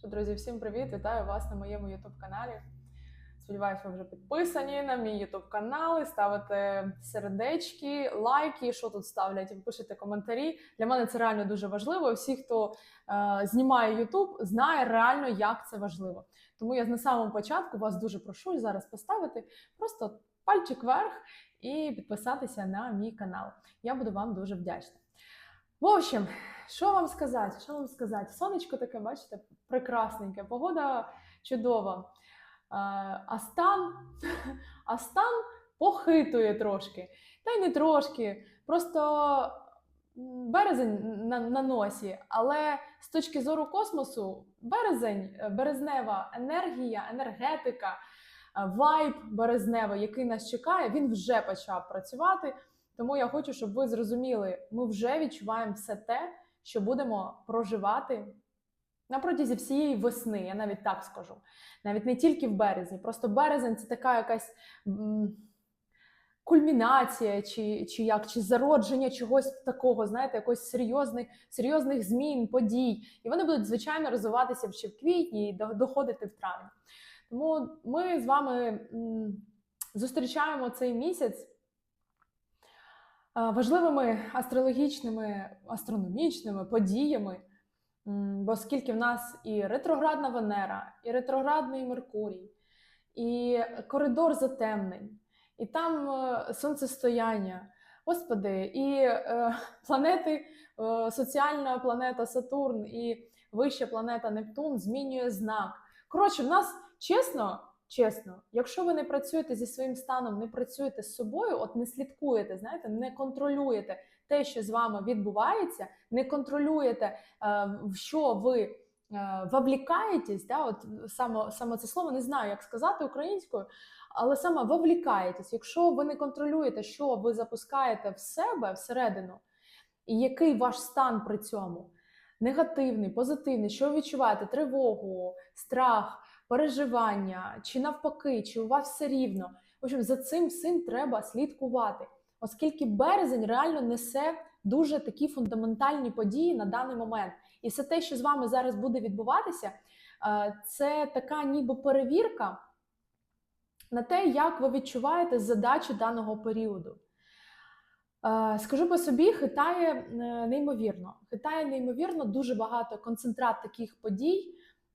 Що, друзі, всім привіт! Вітаю вас на моєму youtube каналі. Сподіваюсь, ви вже підписані на мій youtube канал, і ставите сердечки, лайки, що тут ставлять, і пишете коментарі. Для мене це реально дуже важливо. Всі, хто е, знімає YouTube, знає реально, як це важливо. Тому я на самому початку вас дуже прошу зараз поставити просто пальчик вверх і підписатися на мій канал. Я буду вам дуже вдячна. В общем, що вам сказати? Що вам сказати? Сонечко таке, бачите, прекрасненьке, погода чудова. А, а стан, а стан похитує трошки. Та й не трошки. Просто березень на, на носі. Але з точки зору космосу, березень, е, березнева енергія, енергетика, е, вайб березневий, який нас чекає, він вже почав працювати. Тому я хочу, щоб ви зрозуміли, ми вже відчуваємо все те, що будемо проживати на протязі всієї весни, я навіть так скажу. Навіть не тільки в березні. Просто березень це така якась кульмінація, чи, чи як, чи зародження чогось такого, знаєте, якось серйозних, серйозних змін, подій. І вони будуть, звичайно, розвиватися ще в квітні і доходити в травні. Тому ми з вами зустрічаємо цей місяць важливими астрологічними, астрономічними подіями. Бо оскільки в нас і ретроградна Венера, і ретроградний Меркурій, і коридор затемнень, і там е, сонцестояння, господи, і е, планети, е, соціальна планета Сатурн і вища планета Нептун змінює знак. Коротше, в нас чесно, чесно, якщо ви не працюєте зі своїм станом, не працюєте з собою, от не слідкуєте, знаєте, не контролюєте те, що з вами відбувається, не контролюєте, е, в що ви е, вовлікаєтесь, да, от саме, саме це слово не знаю, як сказати українською, але саме вовлікаєтесь. Якщо ви не контролюєте, що ви запускаєте в себе всередину, і який ваш стан при цьому негативний, позитивний, що ви відчуваєте тривогу, страх, переживання, чи навпаки, чи у вас все рівно. В общем, за цим всім треба слідкувати, оскільки березень реально несе дуже такі фундаментальні події на даний момент. І все те, що з вами зараз буде відбуватися, е, це така ніби перевірка на те, як ви відчуваєте задачу даного періоду. Е, Скажу по собі, хитає е, неймовірно. Хитає неймовірно дуже багато концентрат таких подій,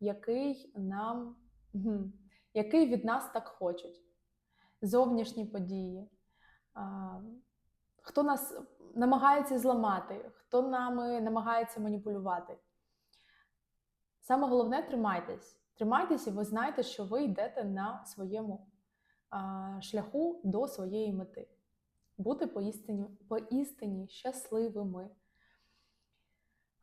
який нам який від нас так хочуть. Зовнішні події. Хто нас намагається зламати, хто нами намагається маніпулювати. Саме головне тримайтесь. Тримайтесь, і ви знаєте, що ви йдете на своєму шляху до своєї мети. Бути поістині, поістині щасливими.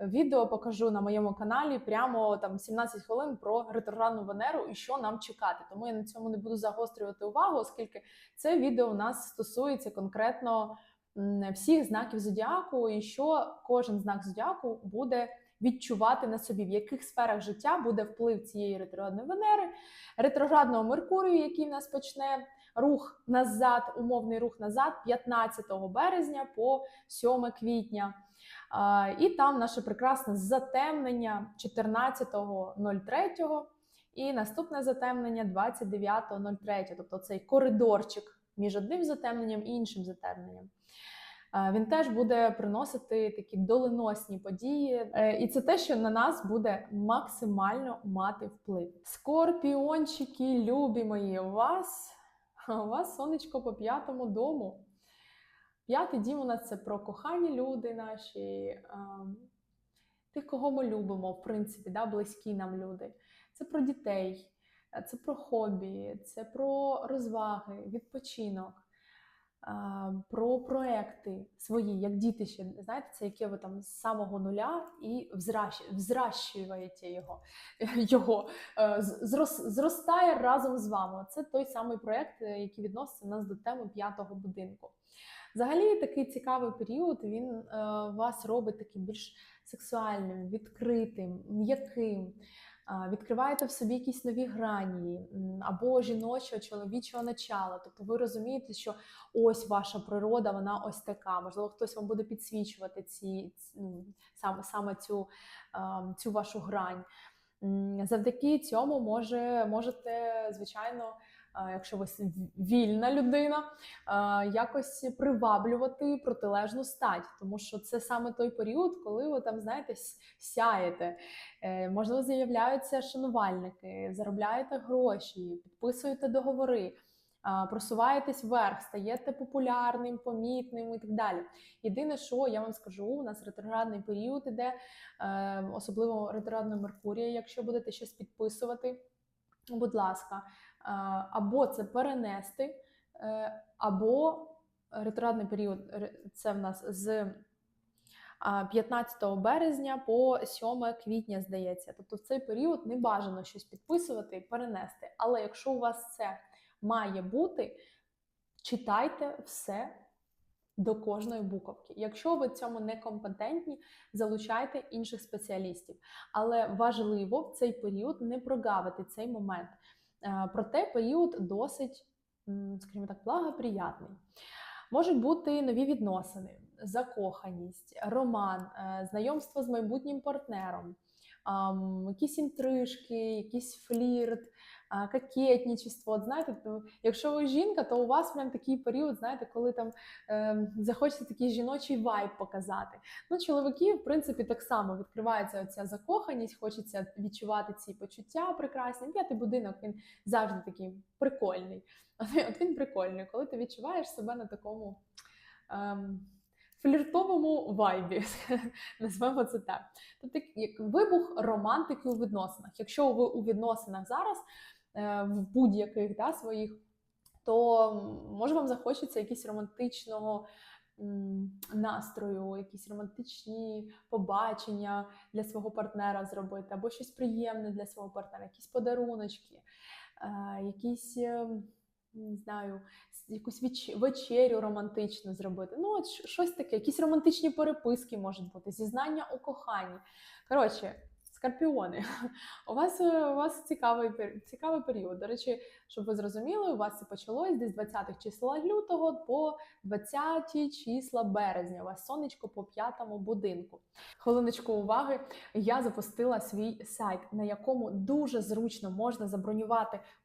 відео покажу на моєму каналі прямо там 17 хвилин про ретроградну Венеру і що нам чекати. Тому я на цьому не буду загострювати увагу, оскільки це відео у нас стосується конкретно всіх знаків зодіаку, і що кожен знак зодіаку буде відчувати на собі, в яких сферах життя буде вплив цієї ретроградної Венери, ретроградного Меркурію, який в нас почне рух назад, умовний рух назад 15 березня по 7 квітня. І там наше прекрасне затемнення 14.03 і наступне затемнення 29.03, тобто цей коридорчик між одним затемненням і іншим затемненням. Він теж буде приносити такі доленосні події, Е, і це те, що на нас буде максимально мати вплив. Скорпіончики, любі мої, у вас, у вас сонечко по п'ятому дому. П'ятий дім у це про кохані люди наші, ем, тих, кого ми любимо, в принципі, да, близькі нам люди. Це про дітей, це про хобі, це про розваги, відпочинок, е, про проекти свої, як діти ще, знаєте, це яке ви там з самого нуля і взращ- взращуєте його, його е, зрос- зростає разом з вами. Це той самий проект, е, який відноситься нас до теми п'ятого будинку. Взагалі, такий цікавий період він е, вас робить таким більш сексуальним, відкритим, м'яким. Відкриваєте в собі якісь нові грані або жіночого, чоловічого начала. Тобто ви розумієте, що ось ваша природа, вона ось така. Можливо, хтось вам буде підсвічувати ці, ну, саме, саме цю, цю вашу грань. Завдяки цьому може, можете, звичайно, якщо ви вільна людина, якось приваблювати протилежну стать, тому що це саме той період, коли ви там, знаєте, сяєте. Е, Можливо, з'являються шанувальники, заробляєте гроші, підписуєте договори. Просуваєтесь вверх, стаєте популярним, помітним і так далі. Єдине, що я вам скажу, у нас ретроградний період іде, е, особливо ретроградна Меркурія, якщо будете щось підписувати, будь ласка, е, або це перенести, е, або ретроградний період це в нас з 15 березня по 7 квітня, здається. Тобто в цей період не бажано щось підписувати і перенести. Але якщо у вас це має бути, читайте все до кожної буковки. Якщо ви цьому не компетентні, залучайте інших спеціалістів. Але важливо в цей період не прогавити цей момент. Е, Проте період досить, скажімо так, благоприятний. Можуть бути нові відносини, закоханість, роман, е, знайомство з майбутнім партнером, якісь інтрижки, якийсь флірт, а, кокетничество. От знаєте, то, якщо ви жінка, то у вас прям такий період, знаєте, коли там е, захочеться такий жіночий вайб показати. Ну, чоловіки, в принципі, так само відкривається оця закоханість, хочеться відчувати ці почуття прекрасні. П'ятий будинок він завжди такий прикольний. От він прикольний, коли ти відчуваєш себе на такому ем, фліртовому вайбі, назвемо це так. Тобто як вибух романтики у відносинах. Якщо ви у відносинах зараз, е, в будь-яких да, своїх, то може вам захочеться якісь романтичного настрою, якісь романтичні побачення для свого партнера зробити, або щось приємне для свого партнера, якісь подаруночки, е, якісь. Не знаю, якусь веч- вечерю романтичну зробити. Ну, от щось таке, якісь романтичні переписки можуть бути, зізнання у коханні. Коротше, скорпіони, у вас, е, у вас цікавий, цікавий період. До речі, щоб ви зрозуміли, у вас це почалось десь з 20-х числа лютого по 20 числа березня. У вас сонечко по п'ятому будинку. Хвилиночку уваги. Я запустила свій сайт, на якому дуже зручно можна забронювати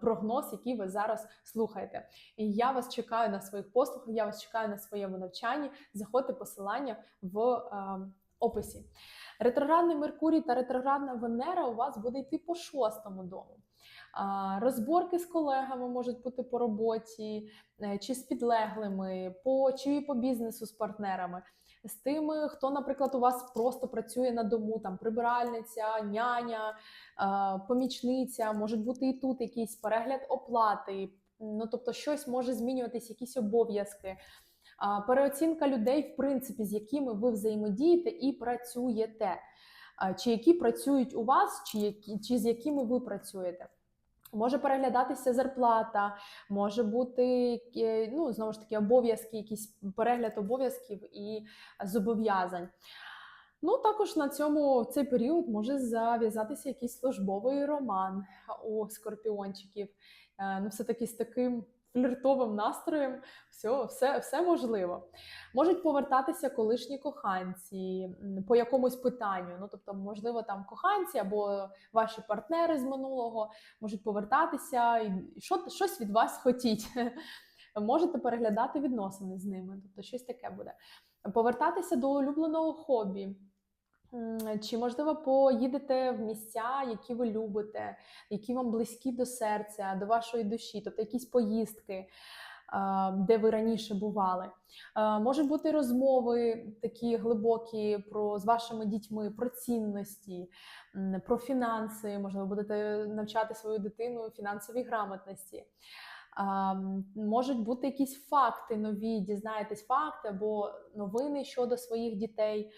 прогноз, який ви зараз слухаєте. І я вас чекаю на своїх послугах, я вас чекаю на своєму навчанні. Заходьте посилання в е, описі. Ретроградний Меркурій та ретроградна Венера у вас буде йти по шостому дому. Розборки з колегами можуть бути по роботі, е, чи з підлеглими, по, чи по бізнесу з партнерами, з тими, хто, наприклад, у вас просто працює на дому, там прибиральниця, няня, е, помічниця, можуть бути і тут якийсь перегляд оплати. Ну, тобто, щось може змінюватись, якісь обов'язки. Переоцінка людей, в принципі, з якими ви взаємодієте і працюєте, чи які працюють у вас, чи, які, чи з якими ви працюєте. Може переглядатися зарплата, може бути е, ну, знову ж таки обов'язки, якийсь перегляд обов'язків і зобов'язань. Ну, також на цьому в цей період може зав'язатися якийсь службовий роман у скорпіончиків. Е, Ну, все-таки з таким фліртовим настроєм все, все, все можливо. Можуть повертатися колишні коханці по якомусь питанню. Ну, тобто, можливо, там коханці або ваші партнери з минулого можуть повертатися і що, щось від вас хотіть. Можете переглядати відносини з ними, тобто щось таке буде. Повертатися до улюбленого хобі. Чи, можливо, поїдете в місця, які ви любите, які вам близькі до серця, до вашої душі, тобто якісь поїздки, де ви раніше бували. Можуть бути розмови такі глибокі про з вашими дітьми, про цінності, про фінанси. Можливо, будете навчати свою дитину фінансовій грамотності. Можуть бути якісь факти нові, дізнаєтесь факти або новини щодо своїх дітей.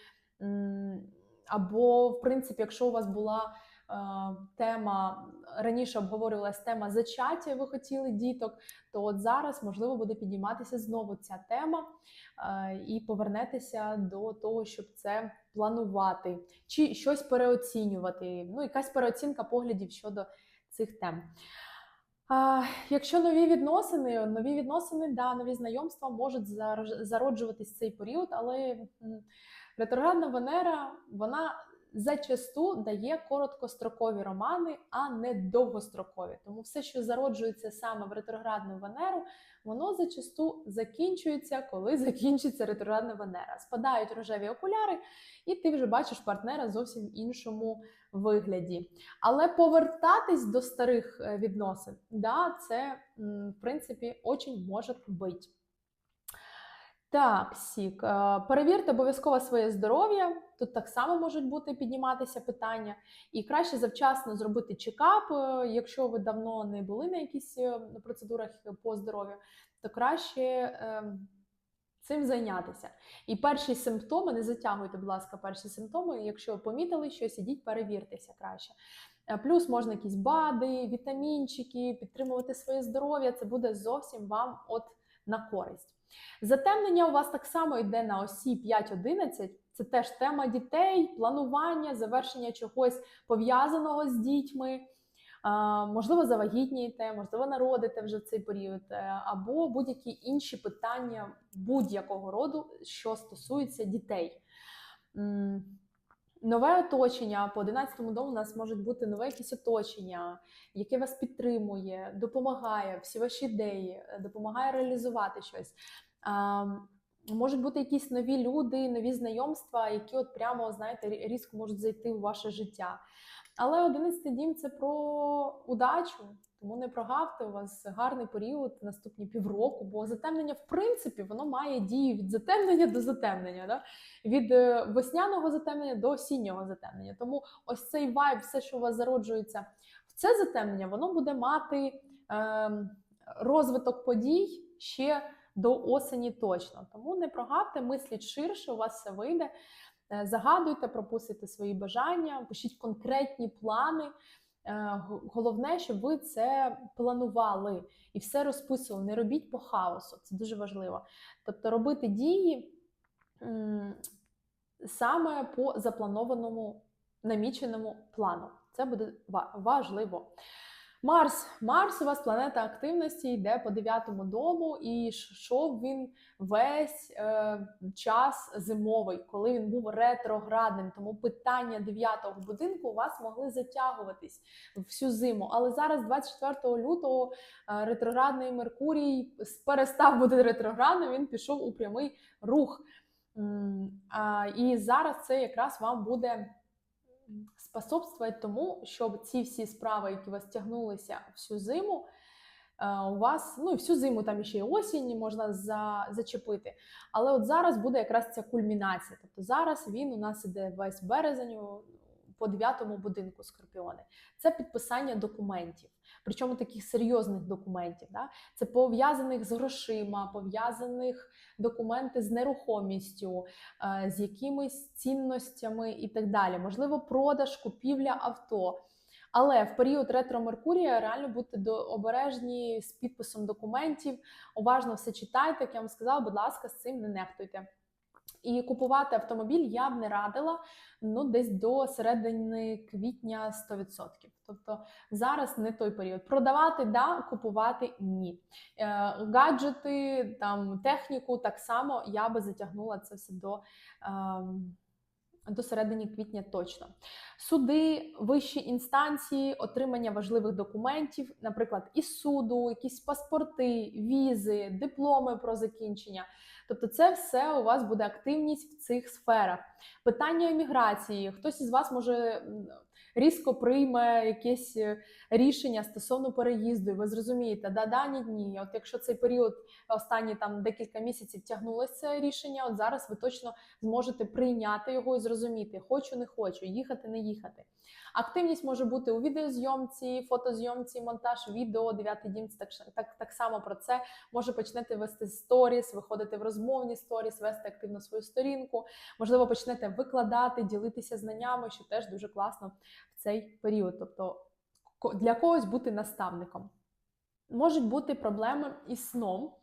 Або, в принципі, якщо у вас була е, тема раніше обговорювалась тема зачаття, і ви хотіли діток, то от зараз можливо буде підніматися знову ця тема е, і повернетеся до того, щоб це планувати чи щось переоцінювати. Ну, якась переоцінка поглядів щодо цих тем. А, якщо нові відносини, нові відносини, да, нові знайомства можуть зароджуватись цей період, але ретроградна Венера вона зачасту дає короткострокові романи, а не довгострокові. Тому все, що зароджується саме в ретроградну Венеру, воно зачасту закінчується, коли закінчиться ретроградна Венера. Спадають рожеві окуляри, і ти вже бачиш партнера зовсім іншому вигляді. Але повертатись до старих е, відносин, да, це в принципі очень може бути. Так, Сік, е, перевірте обов'язково своє здоров'я. Тут так само можуть бути підніматися питання. І краще завчасно зробити чекап, е, якщо ви давно не були на якісь е, процедурах по здоров'ю, то краще цим зайнятися. І перші симптоми, не затягуйте, будь ласка, перші симптоми. Якщо помітили щось, ідіть, перевіртеся краще. Плюс можна якісь БАДи, вітамінчики, підтримувати своє здоров'я. Це буде зовсім вам от на користь. Затемнення у вас так само йде на осі 5-11. Це теж тема дітей, планування, завершення чогось пов'язаного з дітьми. Можливо, завагітнієте, можливо, народите вже в цей період, е, або будь-які інші питання будь-якого роду, що стосуються дітей. Нове оточення по 11 дому у нас може бути нове якесь оточення, яке вас підтримує, допомагає всі ваші ідеї, е, допомагає реалізувати щось. А, Можуть бути якісь нові люди, нові знайомства, які от прямо, знаєте, різко можуть зайти в ваше життя. Але 11 дім це про удачу, Тому не прогавте, у вас гарний період наступні півроку, бо затемнення, в принципі, воно має дію від затемнення до затемнення, да? від е, весняного затемнення до осіннього затемнення. Тому ось цей вайб, все, що у вас зароджується в це затемнення, воно буде мати е, розвиток подій ще до осені точно. Тому не прогавте, мисліть ширше, у вас все вийде. Е, Загадуйте, пропустите свої бажання, пишіть конкретні плани. Е, Головне, щоб ви це планували і все розписували. Не робіть по хаосу, це дуже важливо. Тобто робити дії саме по запланованому наміченому плану. Це буде важливо. Марс. Марс у вас планета активності йде по дев'ятому дому, і йшов він весь е, час зимовий, коли він був ретроградним. Тому питання дев'ятого будинку у вас могли затягуватись всю зиму. Але зараз, 24 лютого, е, ретроградний Меркурій перестав бути ретроградним, він пішов у прямий рух. М, а, І зараз це якраз вам буде способствує тому, щоб ці всі справи, які вас тягнулися всю зиму, е, у вас, ну і всю зиму там ще й осінь можна за, зачепити. Але от зараз буде якраз ця кульмінація. Тобто зараз він у нас іде весь березень по дев'ятому будинку скорпіони. Це підписання документів, причому таких серйозних документів. Да? Це пов'язаних з грошима, пов'язаних документи з нерухомістю, е, з якимись цінностями і так далі. Можливо, продаж, купівля авто. Але в період ретро Меркурія реально будьте обережні з підписом документів. Уважно все читайте, як я вам сказала, будь ласка, з цим не нехтуйте. І купувати автомобіль я б не радила ну десь до середини квітня 100%. Тобто зараз не той період. Продавати да, купувати ні. Е, гаджети, там техніку так само я би затягнула це все до. ем, до середини квітня точно. Суди, вищі інстанції, отримання важливих документів, наприклад, із суду, якісь паспорти, візи, дипломи про закінчення. Тобто, це все у вас буде активність в цих сферах. Питання еміграції. Хтось із вас може різко прийме якесь е, рішення стосовно переїзду, і ви зрозумієте, да-да, ні, ні. От якщо цей період останні там декілька місяців тягнулося рішення, от зараз ви точно зможете прийняти його і зрозуміти, хочу, не хочу, їхати, не їхати. Активність може бути у відеозйомці, фотозйомці, монтаж відео, дев'ятий дім. Так, так, так само про це. Може почнете вести сторіс, виходити в розмовні сторіс, вести активно свою сторінку. Можливо, почнете викладати, ділитися знаннями, що теж дуже класно в цей період. Тобто для когось бути наставником. Можуть бути проблеми із сном,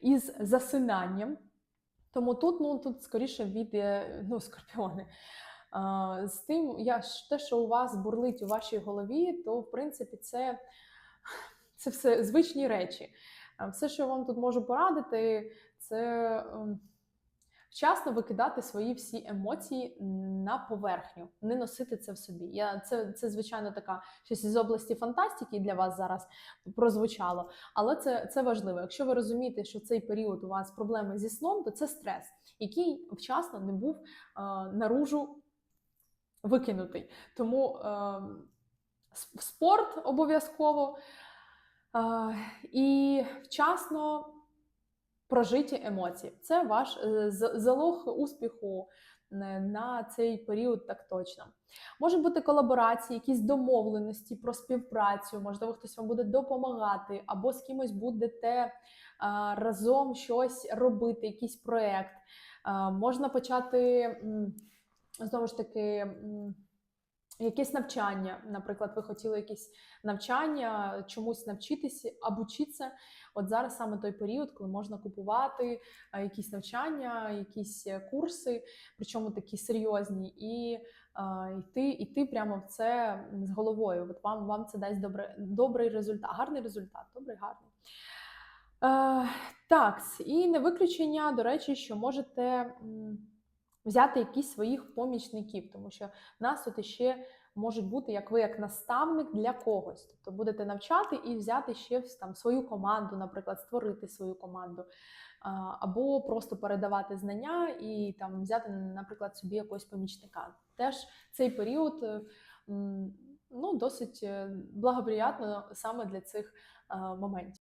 із засинанням. Тому тут, ну тут скоріше від е, ну, скорпіони. А, з тим, я те, що у вас бурлить у вашій голові, то в принципі це, це все звичні речі. Все, що я вам тут можу порадити, це ем, вчасно викидати свої всі емоції на поверхню, не носити це в собі. Я, це, це, звичайно, така щось із області фантастики для вас зараз прозвучало, але це, це важливо. Якщо ви розумієте, що в цей період у вас проблеми зі сном, то це стрес, який вчасно не був е, наружу викинутий. Тому е, спорт обов'язково е, і вчасно прожиті емоції. Це ваш е, залог успіху е, на цей період, так точно. Можуть бути колаборації, якісь домовленості про співпрацю, можливо, хтось вам буде допомагати, або з кимось будете е, разом щось робити, якийсь проєкт. Можна почати знову ж таки. Якесь навчання, наприклад, ви хотіли якісь навчання, чомусь навчитися, обучитися. От зараз саме той період, коли можна купувати е, якісь навчання, якісь е, курси, причому такі серйозні, і е, йти, йти прямо в це з головою. От вам, вам це дасть добре, добрий результат, гарний результат, добрий, гарний. Е, так, і не виключення, до речі, що можете взяти якісь своїх помічників, тому що в нас тут ще можуть бути як ви як наставник для когось. Тобто будете навчати і взяти ще там свою команду, наприклад, створити свою команду, або просто передавати знання і там взяти, наприклад, собі якогось помічника. Теж цей період. е, ну, досить е, благоприятно саме для цих е, моментів.